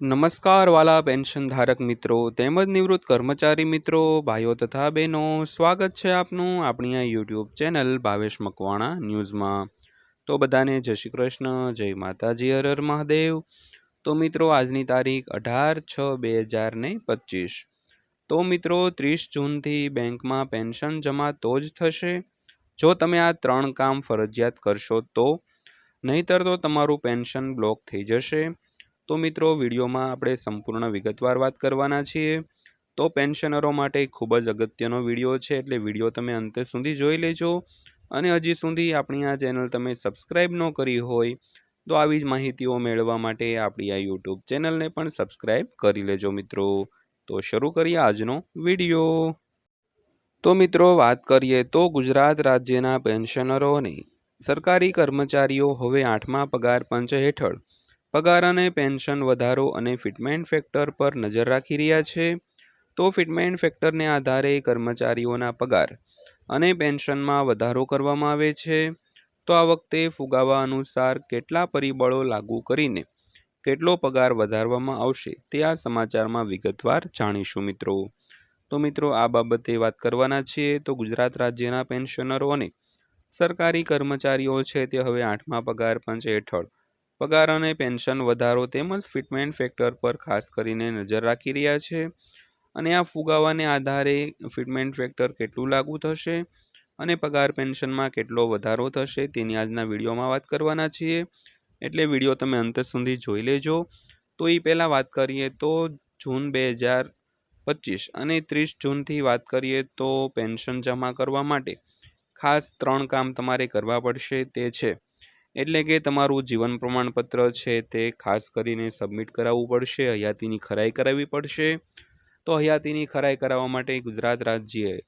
નમસ્કાર વાલા પેન્શન ધારક મિત્રો, તેમજ નિવૃત્ત કર્મચારી મિત્રો, ભાઈઓ તથા બહેનો, સ્વાગત છે આપનું આપણી આ યુટ્યુબ ચેનલ ભાવેશ મકવાણા ન્યૂઝમાં. તો બધાને જય શ્રી કૃષ્ણ, જય માતાજી, હર હર મહાદેવ. તો મિત્રો, આજની તારીખ અઢાર છ બે હજાર ને પચીસ. તો મિત્રો, ત્રીસ જૂનથી બેંકમાં પેન્શન જમા તો જ થશે. જો તમે આ ત્રણ કામ ફરજિયાત કરશો તો, નહીતર તો તમારું પેન્શન બ્લોક થઈ જશે. તો મિત્રો, વિડીયોમાં આપણે સંપૂર્ણ વિગતવાર વાત કરવાના છીએ. તો પેન્શનરો માટે ખૂબ જ અગત્યનો વીડિયો છે, એટલે વીડિયો તમે અંતે સુધી જોઈ લેજો. અને હજી સુધી આપણી આ ચેનલ તમે સબસ્ક્રાઈબ ન કરી હોય, તો આવી જ માહિતીઓ મેળવવા માટે આપણી આ યુટ્યુબ ચેનલને પણ સબસ્ક્રાઈબ કરી લેજો મિત્રો. તો શરૂ કરીએ આજનો વીડિયો. તો મિત્રો, વાત કરીએ તો ગુજરાત રાજ્યના પેન્શનરોની. સરકારી કર્મચારીઓ હવે આઠમા પગાર પંચ હેઠળ. પગાર અને પેન્શન વધારો અને ફિટમેન્ટ ફેક્ટર પર નજર રાખી રહ્યા છે, તો ફિટમેન્ટ ફેક્ટરને આધારે કર્મચારીઓના પગાર અને પેન્શનમાં વધારો કરવામાં આવે છે. તો આ વખતે ફુગાવા અનુસાર કેટલા પરિબળો લાગુ કરીને કેટલો પગાર વધારવામાં આવશે તે આ સમાચારમાં વિગતવાર જાણીશું મિત્રો. તો મિત્રો, આ બાબતે વાત કરવાના છીએ તો ગુજરાત રાજ્યના પેન્શનરો અને સરકારી કર્મચારીઓ છે તે હવે આઠમા પગાર પંચ હેઠળ પગાર અને પેન્શન વધારો તેમજ ફિટમેન્ટ ફેક્ટર પર ખાસ કરીને નજર રાખી રહ્યા છે. અને આ ફુગાવાને આધારે ફિટમેન્ટ ફેક્ટર કેટલું લાગુ થશે અને પગાર પેન્શનમાં કેટલો વધારો થશે તેની આજના વિડીયોમાં વાત કરવાના છીએ. એટલે વીડિયો તમે અંત સુધી જોઈ લેજો. તો એ પહેલાં વાત કરીએ તો જૂન બે હજાર પચીસ અને ત્રીસ જૂનથી વાત કરીએ તો પેન્શન જમા કરવા માટે ખાસ ત્રણ કામ તમારે કરવા પડશે તે છે. એટલે કે તમારું જીવન પ્રમાણપત્ર છે તે ખાસ કરીને સબમિટ કરાવવું પડશે, હયાતીની ખરાઈ કરાવવી પડશે. તો હયાતીની ખરાઈ કરાવવા માટે ગુજરાત રાજ્યએ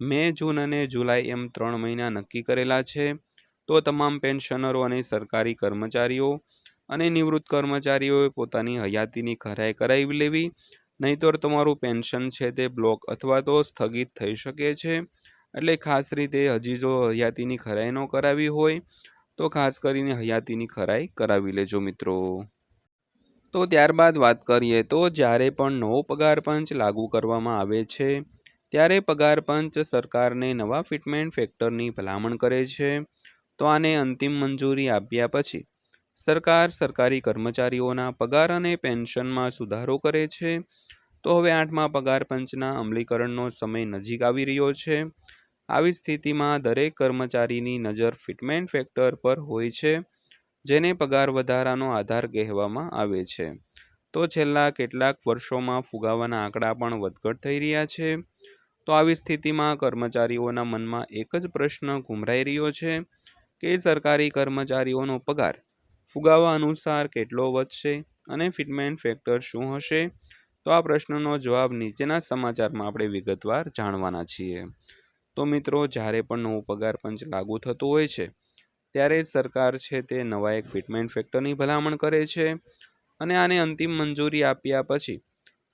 મે, જૂન અને જુલાઈ એમ ત્રણ મહિના નક્કી કરેલા છે. તો તમામ પેન્શનરો અને સરકારી કર્મચારીઓ અને નિવૃત્ત કર્મચારીઓએ પોતાની હયાતીની ખરાઈ કરાવી લેવી. નહીંતર તમારું પેન્શન છે તે બ્લોક અથવા તો સ્થગિત થઈ શકે છે. એટલે ખાસ રીતે હજી જો હયાતીની ખરાઈ ન કરાવી હોય તો ખાસ કરીને હયાતીની ખરાઈ કરાવી લેજો મિત્રો. તો ત્યારબાદ વાત કરીએ તો જ્યારે પણ નવો પગાર પંચ લાગુ કરવામાં આવે છે, ત્યારે પગાર પંચ સરકારને નવા ફિટમેન્ટ ફેક્ટરની ભલામણ કરે છે. તો આને અંતિમ મંજૂરી આપ્યા પછી સરકાર સરકારી કર્મચારીઓના પગાર અને પેન્શનમાં સુધારો કરે છે. તો હવે આઠમા પગાર પંચના અમલીકરણનો સમય નજીક આવી રહ્યો છે. આવી સ્થિતિમાં દરેક કર્મચારીની નજર ફિટમેન્ટ ફેક્ટર પર હોય છે, જેને પગાર વધારાનો આધાર કહેવામાં આવે છે. તો છેલ્લા કેટલાક વર્ષોમાં ફુગાવાના આંકડા પણ વધઘટ થઈ રહ્યા છે. તો આવી સ્થિતિમાં કર્મચારીઓના મનમાં એક જ પ્રશ્ન ઘુમરાઈ રહ્યો છે કે સરકારી કર્મચારીઓનો પગાર ફુગાવા અનુસાર કેટલો વધશે અને ફિટમેન્ટ ફેક્ટર શું હશે? તો આ પ્રશ્નનો જવાબ નીચેના સમાચારમાં આપણે વિગતવાર જાણવાના છીએ. તો મિત્રો, જ્યારે પણ નવું પગાર પંચ લાગુ થતું હોય છે, ત્યારે સરકાર છે તે નવા એક ફિટમેન્ટ ફેક્ટરની ભલામણ કરે છે અને આને અંતિમ મંજૂરી આપ્યા પછી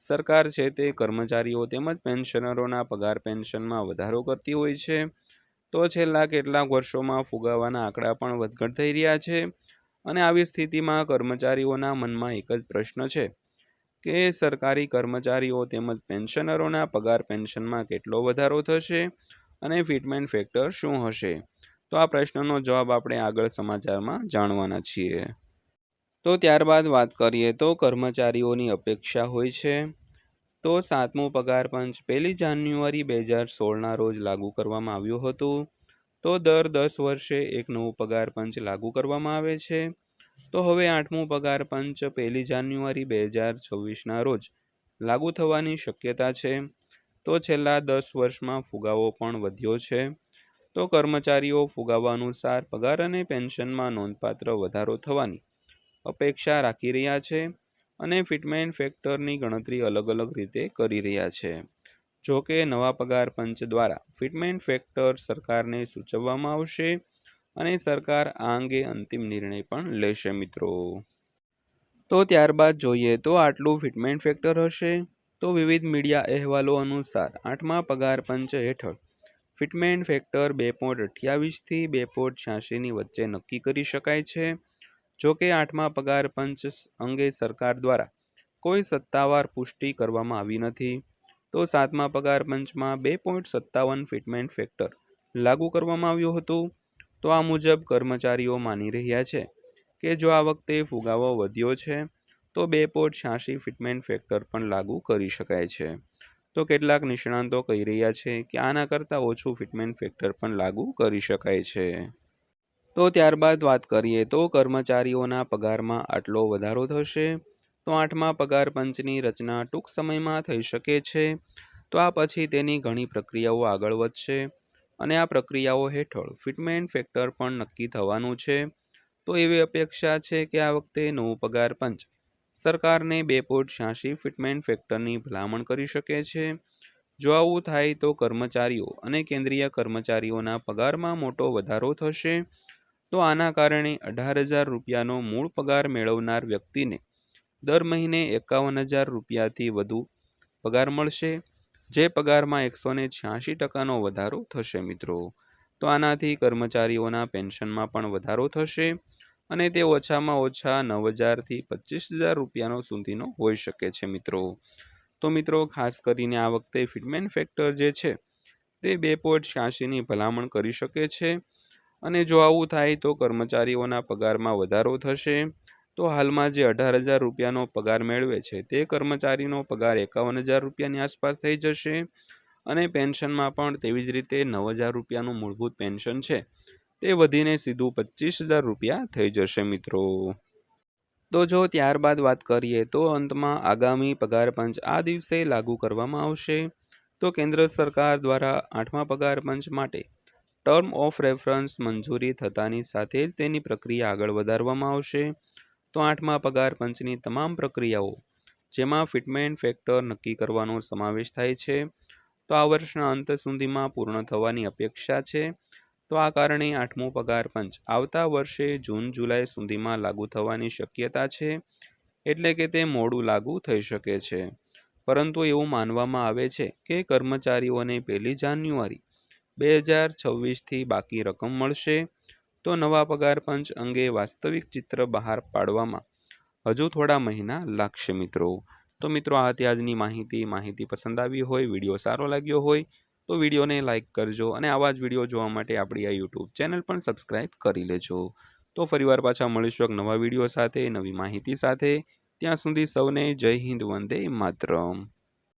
સરકાર છે તે કર્મચારીઓ તેમજ પેન્શનરોના પગાર પેન્શનમાં વધારો કરતી હોય છે. તો છેલ્લા કેટલાક વર્ષોમાં ફુગાવાના આંકડા પણ વધઘટ થઈ રહ્યા છે અને આવી સ્થિતિમાં કર્મચારીઓના મનમાં એક જ પ્રશ્ન છે કે સરકારી કર્મચારીઓ તેમજ પેન્શનરોના પગાર પેન્શનમાં કેટલો વધારો થશે? અને ફિટમેન્ટ ફેક્ટર શું હશે? તો આ પ્રશ્નનો જવાબ આપણે આગળ સમાચારમાં જાણવાના છીએ. તો ત્યારબાદ વાત કરીએ તો કર્મચારીઓની અપેક્ષા હોય છે. તો સાતમું પગાર પંચ પહેલી જાન્યુઆરી બે હજાર સોળના રોજ લાગુ કરવામાં આવ્યું હતું. તો દર દસ વર્ષે એક નવું પગાર પંચ લાગુ કરવામાં આવે છે. તો હવે આઠમું પગાર પંચ પહેલી જાન્યુઆરી બે હજાર છવ્વીસના રોજ લાગુ થવાની શક્યતા છે. તો છેલ્લા દસ વર્ષમાં ફુગાવો પણ વધ્યો છે. તો કર્મચારીઓ ફુગાવા અનુસાર પગાર અને પેન્શનમાં નોંધપાત્ર વધારો થવાની અપેક્ષા રાખી રહ્યા છે અને ફિટમેન્ટ ફેક્ટરની ગણતરી અલગ અલગ રીતે કરી રહ્યા છે. જો કે નવા પગાર પંચ દ્વારા ફિટમેન્ટ ફેક્ટર સરકારને સૂચવવામાં આવશે અને સરકાર આ અંગે અંતિમ નિર્ણય પણ લેશે મિત્રો. તો ત્યારબાદ જોઈએ તો આટલું ફિટમેન્ટ ફેક્ટર હશે. તો વિવિધ મીડિયા અહેવાલો અનુસાર આઠમા પગાર પંચ હેઠળ ફિટમેન્ટ ફેક્ટર બે પોઈન્ટ અઠ્યાવીસથી બે પોઈન્ટ છ્યાસીની વચ્ચે નક્કી કરી શકાય છે. જો કે આઠમા પગાર પંચ અંગે સરકાર દ્વારા કોઈ સત્તાવાર પુષ્ટિ કરવામાં આવી નથી. તો સાતમા પગાર પંચમાં બે પોઈન્ટ સત્તાવન ફિટમેન્ટ ફેક્ટર લાગુ કરવામાં આવ્યું હતું. તો આ મુજબ કર્મચારીઓ માની રહ્યા છે કે જો આ વખતે ફુગાવો વધ્યો છે તો બે પોઈન્ટ છ્યાસી ફિટમેન્ટ ફેક્ટર પણ લાગુ કરી શકાય છે. તો કેટલાક નિષ્ણાંતો કહી રહ્યા છે કે આના કરતાં ઓછું ફિટમેન્ટ ફેક્ટર પણ લાગુ કરી શકાય છે. તો ત્યારબાદ વાત કરીએ તો કર્મચારીઓના પગારમાં આટલો વધારો થશે. તો આઠમા પગાર પંચની રચના ટૂંક સમયમાં થઈ શકે છે. તો આ પછી તેની ઘણી પ્રક્રિયાઓ આગળ વધશે અને આ પ્રક્રિયાઓ હેઠળ ફિટમેન્ટ ફેક્ટર પણ નક્કી થવાનું છે. તો એવી અપેક્ષા છે કે આ વખતે નવું પગાર પંચ સરકારને બે પોઈન્ટ છ્યાસી ફિટમેન્ટ ફેક્ટરની ભલામણ કરી શકે છે. જો આવું થાય તો કર્મચારીઓ અને કેન્દ્રીય કર્મચારીઓના પગારમાં મોટો વધારો થશે. તો આના કારણે અઢાર હજાર રૂપિયાનો મૂળ પગાર મેળવનાર વ્યક્તિને દર મહિને એકાવન હજાર રૂપિયાથી વધુ પગાર મળશે, જે પગારમાં એકસો ને છ્યાસી ટકાનો વધારો થશે મિત્રો. તો આનાથી કર્મચારીઓના પેન્શનમાં પણ વધારો થશે. અને તે ઓછામાં ઓછા નવ હજારથી પચીસ હજાર રૂપિયાનો સુધીનો હોઈ શકે છે મિત્રો. તો મિત્રો, ખાસ કરીને આ વખતે ફિટમેન ફેક્ટર જે છે, તે બે પોઈન્ટ છ્યાસીની ભલામણ કરી શકે છે. અને જો આવું થાય તો કર્મચારીઓના પગારમાં વધારો થશે. તો હાલમાં જે અઢાર હજાર રૂપિયાનો પગાર મેળવે છે, તે કર્મચારીનો પગાર એકાવન હજાર રૂપિયાની આસપાસ થઈ જશે. અને પેન્શનમાં પણ તેવી જ રીતે નવ હજાર રૂપિયાનું મૂળભૂત પેન્શન છે. તે વધીને સીધું પચીસ હજાર રૂપિયા થઈ જશે મિત્રો. તો જો ત્યારબાદ વાત કરીએ તો અંતમાં આગામી પગાર પંચ આ દિવસે લાગુ કરવામાં આવશે. તો કેન્દ્ર સરકાર દ્વારા આઠમા પગાર પંચ માટે ટર્મ ઓફ રેફરન્સ મંજૂરી થતાની સાથે જ તેની પ્રક્રિયા આગળ વધારવામાં આવશે. તો આઠમા પગાર પંચની તમામ પ્રક્રિયાઓ, જેમાં ફિટમેન્ટ ફેક્ટર નક્કી કરવાનો સમાવેશ થાય છે, તો આ વર્ષના અંત સુધીમાં પૂર્ણ થવાની અપેક્ષા છે. તો આ કારણે આઠમો પગાર પંચ આવતા વર્ષે જૂન, જુલાઈ સુધીમાં લાગુ થવાની શક્યતા છે, એટલે કે તે મોડું લાગુ થઈ શકે છે. પરંતુ એવું માનવામાં આવે છે કે કર્મચારીઓને પહેલી જાન્યુઆરી બે હજાર છવ્વીસથી બાકી રકમ મળશે, તો નવા પગાર પંચ અંગે વાસ્તવિક ચિત્ર બહાર પાડવામાં હજુ થોડા મહિના લાગશે મિત્રો. તો મિત્રો, આ હતી આજની માહિતી. માહિતી પસંદ આવી હોય, વીડિયો સારો લાગ્યો હોય તો વિડીયોને લાઇક કરજો અને આવા જ વીડિયો જોવા માટે આપણી આ યુટ્યુબ ચેનલ પણ સબસ્ક્રાઈબ કરી લેજો. તો ફરીવાર પાછા મળીશું એક નવા વીડિયો સાથે, નવી માહિતી સાથે. ત્યાં સુધી સૌને જય હિન્દ, વંદે માતરમ.